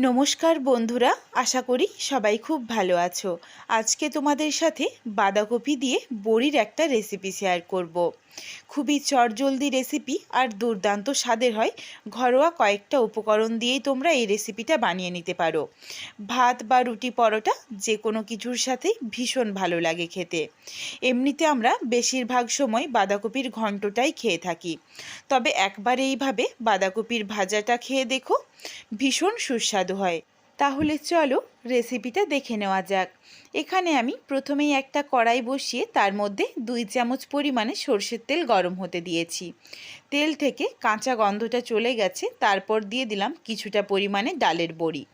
নমস্কার বন্ধুরা, আশা করি সবাই খুব ভালো আছো। আজকে তোমাদের সাথে বাঁধাকপি দিয়ে বড়ির একটা রেসিপি শেয়ার করব। খুবই চটজলদি রেসিপি আর দুর্দান্ত স্বাদের হয়। ঘরোয়া কয়েকটা উপকরণ দিয়েই তোমরা এই রেসিপিটা বানিয়ে নিতে পারো। ভাত বা রুটি পরোটা যে কোনো কিছুর সাথেই ভীষণ ভালো লাগে খেতে। এমনিতে আমরা বেশিরভাগ সময় বাঁধাকপির ঘন্টটাই খেয়ে থাকি। তবে একবার এইভাবে বাঁধাকপির ভাজাটা খেয়ে দেখো ভীষণ সুস্বাদু হয়। তাহলে চলো রেসিপিটা দেখে নেওয়া যাক। এখানে আমি প্রথমেই একটা কড়াই বসিয়ে তার মধ্যে দুই চামচ পরিমাণে সর্ষের তেল গরম হতে দিয়েছি। তেল থেকে কাঁচা গন্ধটা চলে গেছে, তারপর দিয়ে দিলাম কিছুটা পরিমাণে ডালের বড়ি।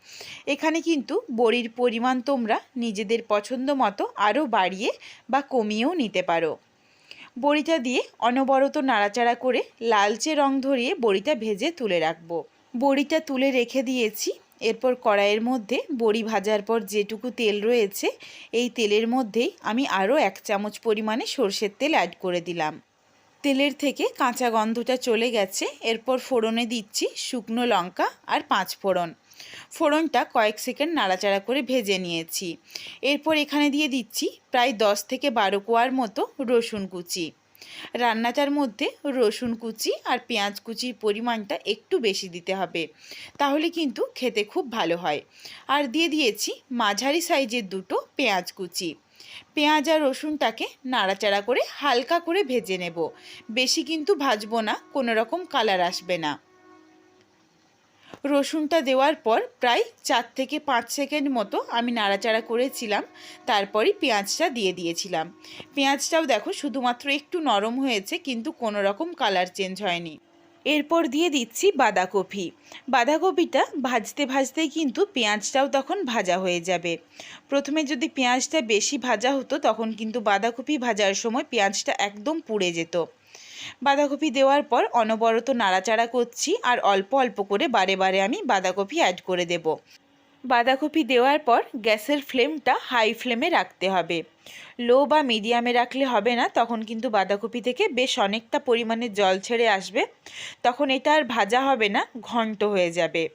এখানে কিন্তু বড়ির পরিমাণ তোমরা নিজেদের পছন্দ মতো আরও বাড়িয়ে বা কমিয়েও নিতে পারো। বড়িটা দিয়ে অনবরত নাড়াচাড়া করে লালচে রং ধরিয়ে বড়িটা ভেজে তুলে রাখব। বড়িটা তুলে রেখে দিয়েছি। এরপর কড়াইয়ের মধ্যে বড়ি ভাজার পর যেটুকু তেল রয়েছে, এই তেলের মধ্যেই আমি আরও এক চামচ পরিমাণে সর্ষের তেল অ্যাড করে দিলাম। তেলের থেকে কাঁচা গন্ধটা চলে গেছে, এরপর ফোড়নে দিচ্ছি শুকনো লঙ্কা আর পাঁচ ফোড়ন। ফোড়নটা কয়েক সেকেন্ড নাড়াচাড়া করে ভেজে নিয়েছি। এরপর এখানে দিয়ে দিচ্ছি প্রায় দশ থেকে বারো কোয়ার মতো রসুন কুচি। রান্নাটার মধ্যে রসুন কুচি আর পেঁয়াজ কুচির পরিমাণটা একটু বেশি দিতে হবে। তাহলে কিন্তু খেতে খুব ভালো হয়। আর দিয়ে দিয়েছি মাঝারি সাইজের দুটো পেঁয়াজ কুচি। পেঁয়াজ আর রসুনটাকে নাড়াচাড়া করে হালকা করে ভেজে নেব। বেশি কিন্তু ভাজবো না, কোনো রকম কালার আসবে না। রসুনটা দেওয়ার পর প্রায় চার থেকে পাঁচ সেকেন্ড মতো আমি নাড়াচাড়া করেছিলাম, তারপরই পেঁয়াজটা দিয়ে দিয়েছিলাম। পেঁয়াজটাও দেখো শুধুমাত্র একটু নরম হয়েছে, কিন্তু কোনো রকম কালার চেঞ্জ হয়নি। এরপর দিয়ে দিচ্ছি বাঁধাকপি। বাঁধাকপিটা ভাজতে ভাজতেই কিন্তু পেঁয়াজটাও তখন ভাজা হয়ে যাবে। প্রথমে যদি পেঁয়াজটা বেশি ভাজা হতো, তখন কিন্তু বাঁধাকপি ভাজার সময় পেঁয়াজটা একদম পুড়ে যেত। বাঁধাকপি দেওয়ার পর অনবরত নাড়াচাড়া করছি আর অল্প অল্প করে বারে বারে আমি বাঁধাকপি অ্যাড করে দেব। বাঁধাকপি দেওয়ার পর গ্যাসের ফ্লেমটা হাই ফ্লেমে রাখতে হবে। লো বা মিডিয়ামে রাখলে হবে না, তখন কিন্তু বাঁধাকপি থেকে বেশ অনেকটা পরিমাণে জল ছেড়ে আসবে। তখন এটা আর ভাজা হবে না, ঘন্ট হয়ে যাবে।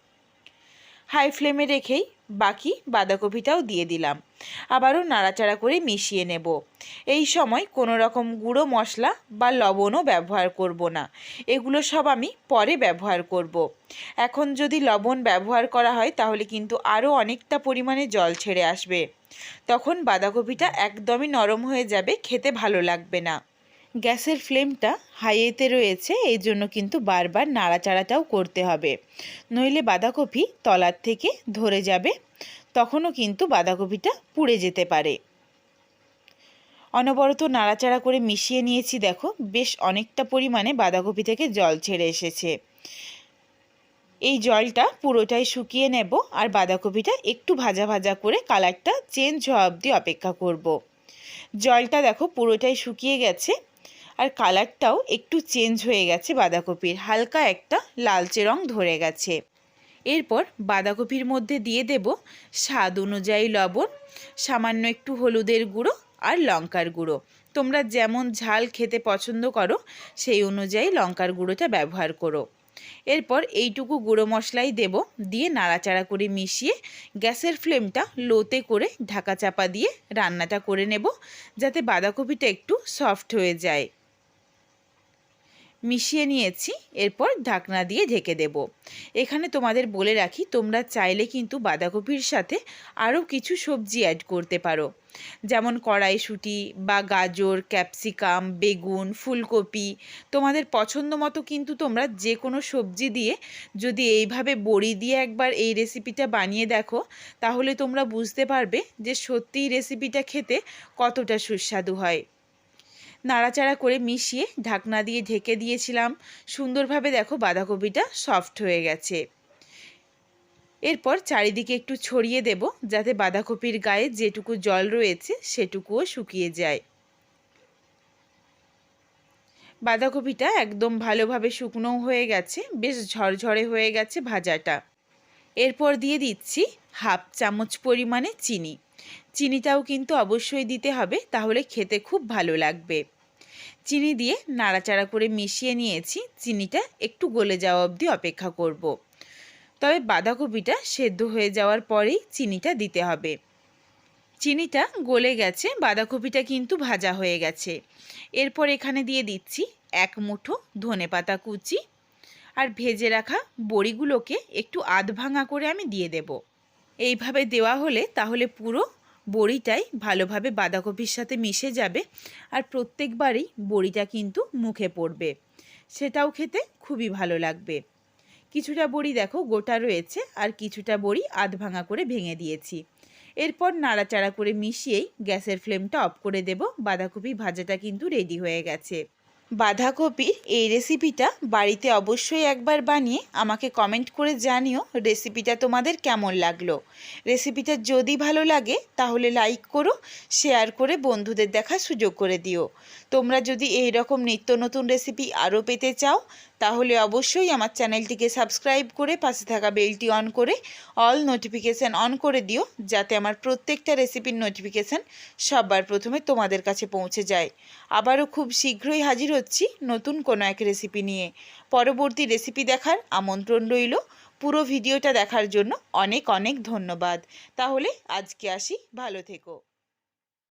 হাই ফ্লেমে রেখেই বাকি বাঁধাকপিটাও দিয়ে দিলাম। আবারও নাড়াচাড়া করে মিশিয়ে নেব। এই সময় কোনো রকম গুঁড়ো মশলা বা লবণও ব্যবহার করব না। এগুলো সব আমি পরে ব্যবহার করব। এখন যদি লবণ ব্যবহার করা হয়, তাহলে কিন্তু আরও অনেকটা পরিমাণে জল ছেড়ে আসবে। তখন বাঁধাকপিটা একদমই নরম হয়ে যাবে, খেতে ভালো লাগবে না। গ্যাসের ফ্লেমটা হাইয়েতে রয়েছে, এই জন্য কিন্তু বারবার নাড়াচাড়াটাও করতে হবে। নইলে বাঁধাকপি তলার থেকে ধরে যাবে, তখনও কিন্তু বাঁধাকপিটা পুড়ে যেতে পারে। অনবরত নাড়াচাড়া করে মিশিয়ে নিয়েছি, দেখো, বেশ অনেকটা পরিমাণে বাঁধাকপি থেকে জল ছেড়ে এসেছে এই জলটা পুরোটাই শুকিয়ে নেব আর বাঁধাকপিটা একটু ভাজা ভাজা করে কালারটা চেঞ্জ হওয়া অবধি অপেক্ষা করব। জলটা দেখো পুরোটাই শুকিয়ে গেছে আর কালারটাও একটু চেঞ্জ হয়ে গেছে বাঁধাকপির, হালকা একটা লালচে রং ধরে গেছে এরপর বাঁধাকপির মধ্যে দিয়ে দেব স্বাদ অনুযায়ী লবণ, সামান্য একটু হলুদের গুঁড়ো আর লঙ্কার গুঁড়ো। তোমরা যেমন ঝাল খেতে পছন্দ করো, সেই অনুযায়ী লঙ্কার গুঁড়োটা ব্যবহার করো। এরপর এইটুকু গুঁড়ো মশলাই দেব, দিয়ে নাড়াচাড়া করে মিশিয়ে গ্যাসের ফ্লেমটা লোতে করে ঢাকা চাপা দিয়ে রান্নাটা করে নেব, যাতে বাঁধাকপিটা একটু সফট হয়ে যায়। মিশিয়ে নিয়েছি, এরপর ঢাকনা দিয়ে ঢেকে দেব। এখানে তোমাদের বলে রাখি, তোমরা চাইলে কিন্তু বাঁধাকপির সাথে আরও কিছু সবজি অ্যাড করতে পারো। যেমন কড়াইশুঁটি বা গাজর ক্যাপসিকাম বেগুন, ফুলকপি। তোমাদের পছন্দ মতো কিন্তু তোমরা যে কোনো সবজি দিয়ে যদি এইভাবে বড়ি দিয়ে একবার এই রেসিপিটা বানিয়ে দেখো, তাহলে তোমরা বুঝতে পারবে যে সত্যিই রেসিপিটা খেতে কতটা সুস্বাদু হয়। নাড়াচাড়া করে মিশিয়ে ঢাকনা দিয়ে ঢেকে দিয়েছিলাম। সুন্দরভাবে দেখো বাঁধাকপিটা সফট হয়ে গেছে। এরপর চারিদিকে একটু ছড়িয়ে দেব, যাতে বাঁধাকপির গায়ে যেটুকু জল রয়েছে সেটুকুও শুকিয়ে যায়। বাঁধাকপিটা একদম ভালোভাবে শুকনো হয়ে গেছে, বেশ ঝরঝরে হয়ে গেছে ভাজাটা। এরপর দিয়ে দিচ্ছি হাফ চামচ পরিমাণে চিনি। চিনিটাও কিন্তু অবশ্যই দিতে হবে, তাহলে খেতে খুব ভালো লাগবে। চিনি দিয়ে নাড়াচাড়া করে মিশিয়ে নিয়েছি, চিনিটা একটু গলে যাওয়া অবধি অপেক্ষা করব। তবে বাঁধাকপিটা সেদ্ধ হয়ে যাওয়ার পরেই চিনিটা দিতে হবে। চিনিটা গলে গেছে, বাঁধাকপিটা কিন্তু ভাজা হয়ে গেছে। এরপর এখানে দিয়ে দিচ্ছি এক মুঠো ধনেপাতা কুচি, আর ভেজে রাখা বড়িগুলোকে একটু আধ ভাঙা করে আমি দিয়ে দেব। এইভাবে দেওয়া হলে তাহলে পুরো বড়িটাই ভালোভাবে বাঁধাকপির সাথে মিশে যাবে আর প্রত্যেকবারই বড়িটা কিন্তু মুখে পড়বে। সেটাও খেতে খুবই ভালো লাগবে। কিছুটা বড়ি দেখো গোটা রয়েছে আর কিছুটা বড়ি আধ ভাঙা করে ভেঙে দিয়েছি। এরপর নাড়াচাড়া করে মিশিয়েই গ্যাসের ফ্লেমটা অফ করে দেব। বাঁধাকপি ভাজাটা কিন্তু রেডি হয়ে গেছে। বাঁধাকপির এই রেসিপিটা বাড়িতে অবশ্যই একবার বানিয়ে আমাকে কমেন্ট করে জানিও রেসিপিটা তোমাদের কেমন লাগল। রেসিপিটা যদি ভালো লাগে তাহলে লাইক করো শেয়ার করে বন্ধুদের দেখার সুযোগ করে দিও। তোমরা যদি এই রকম নিত্য নতুন রেসিপি আরও পেতে চাও, তাহলে অবশ্যই আমার চ্যানেলটিকে সাবস্ক্রাইব করে পাশে থাকা বেলটি অন করে অল নোটিফিকেশান অন করে দিও, যাতে আমার প্রত্যেকটা রেসিপির নোটিফিকেশান সবার প্রথমে তোমাদের কাছে পৌঁছে যায়। আবারও খুব শীঘ্রই হাজির হচ্ছি নতুন কোনো এক রেসিপি নিয়ে। পরবর্তী রেসিপি দেখার আমন্ত্রণ রইল। পুরো ভিডিওটা দেখার জন্য অনেক অনেক ধন্যবাদ। তাহলে আজকে আসি। ভালো থেকো।